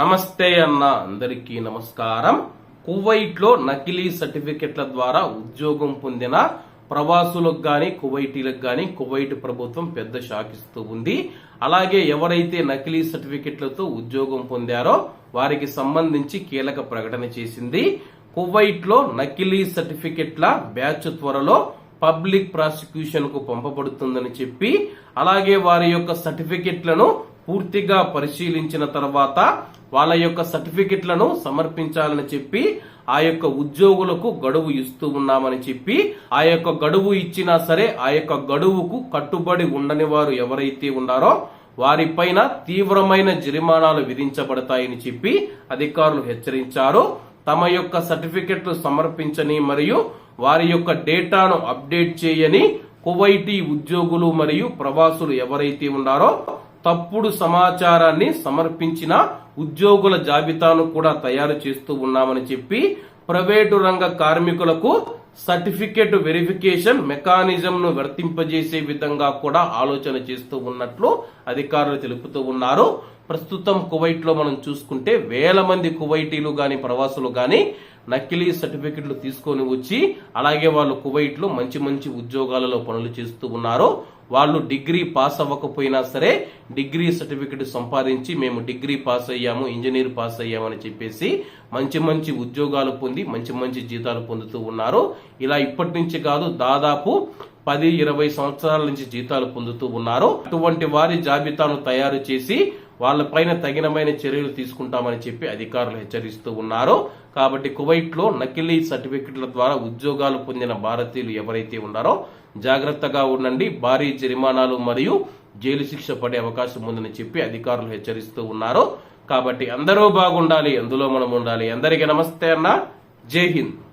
నమస్తే అన్న అందరికీ నమస్కారం. కువైట్లో నకిలీ సర్టిఫికెట్ల ద్వారా ఉద్యోగం పొందిన ప్రవాసులకు గాని కువైటీలకు గాని కువైట్ ప్రభుత్వం పెద్ద షాక్ ఇస్తూ ఉంది. అలాగే ఎవరైతే నకిలీ సర్టిఫికెట్లతో ఉద్యోగం పొందారో వారికి సంబంధించి కీలక ప్రకటన చేసింది. కువైట్లో నకిలీ సర్టిఫికెట్ల బ్యాచ్ త్వరలో పబ్లిక్ ప్రాసిక్యూషన్కు పంపబడుతుందని చెప్పి అలాగే వారి యొక్క సర్టిఫికెట్లను పూర్తిగా పరిశీలించిన తర్వాత వాళ్ళ యొక్క సర్టిఫికెట్లను సమర్పించాలని చెప్పి ఆ యొక్క ఉద్యోగులకు గడువు ఇస్తూ ఉన్నామని చెప్పి ఆ యొక్క గడువు ఇచ్చినా సరే ఆ యొక్క గడువుకు కట్టుబడి ఉండని వారు ఎవరైతే ఉన్నారో వారిపైన తీవ్రమైన జరిమానాలు విధించబడతాయని చెప్పి అధికారులు హెచ్చరించారు. తమ యొక్క సర్టిఫికెట్లు సమర్పించని మరియు వారి యొక్క డేటాను అప్డేట్ చేయని కువైటీ ఉద్యోగులు మరియు ప్రవాసులు ఎవరైతే ఉన్నారో తప్పుడు సమాచారాన్ని సమర్పించిన ఉద్యోగుల జాబితాను కూడా తయారు చేస్తూ ఉన్నామని చెప్పి ప్రైవేటు రంగ కార్మికులకు సర్టిఫికేట్ వెరిఫికేషన్ మెకానిజం ను వర్తింపజేసే విధంగా కూడా ఆలోచన చేస్తూ ఉన్నట్లు అధికారులు తెలుపుతూ ఉన్నారు. ప్రస్తుతం కువైట్లో మనం చూసుకుంటే వేల మంది కువైటీలు గాని ప్రవాసులు గాని నకిలీ సర్టిఫికెట్లు తీసుకొని వచ్చి అలాగే వాళ్ళు కువైట్లో మంచి మంచి ఉద్యోగాలలో పనులు చేస్తూ ఉన్నారు. వాళ్ళు డిగ్రీ పాస్ అవ్వకపోయినా సరే డిగ్రీ సర్టిఫికెట్ సంపాదించి మేము డిగ్రీ పాస్ అయ్యాము ఇంజనీర్ పాస్ అయ్యామని చెప్పేసి మంచి మంచి ఉద్యోగాలు పొంది మంచి మంచి జీతాలు పొందుతూ ఉన్నారు. ఇలా ఇప్పటి నుంచి కాదు దాదాపు పది ఇరవై సంవత్సరాల నుంచి జీతాలు పొందుతూ ఉన్నారు. అటువంటి వారి జాబితాను తయారు చేసి వాళ్ళపైన తగినమైన చర్యలు తీసుకుంటామని చెప్పి అధికారులు హెచ్చరిస్తూ ఉన్నారు. కాబట్టి కువైట్లో నకిలీ సర్టిఫికెట్ల ద్వారా ఉద్యోగాలు పొందిన భారతీయులు ఎవరైతే ఉన్నారో జాగ్రత్తగా ఉండండి. భారీ జరిమానాలు మరియు జైలు శిక్ష పడే అవకాశం ఉందని చెప్పి అధికారులు హెచ్చరిస్తూ ఉన్నారు. కాబట్టి అందరూ బాగుండాలి అందులో మనం ఉండాలి. అందరికీ నమస్తే అన్న. జై హింద్.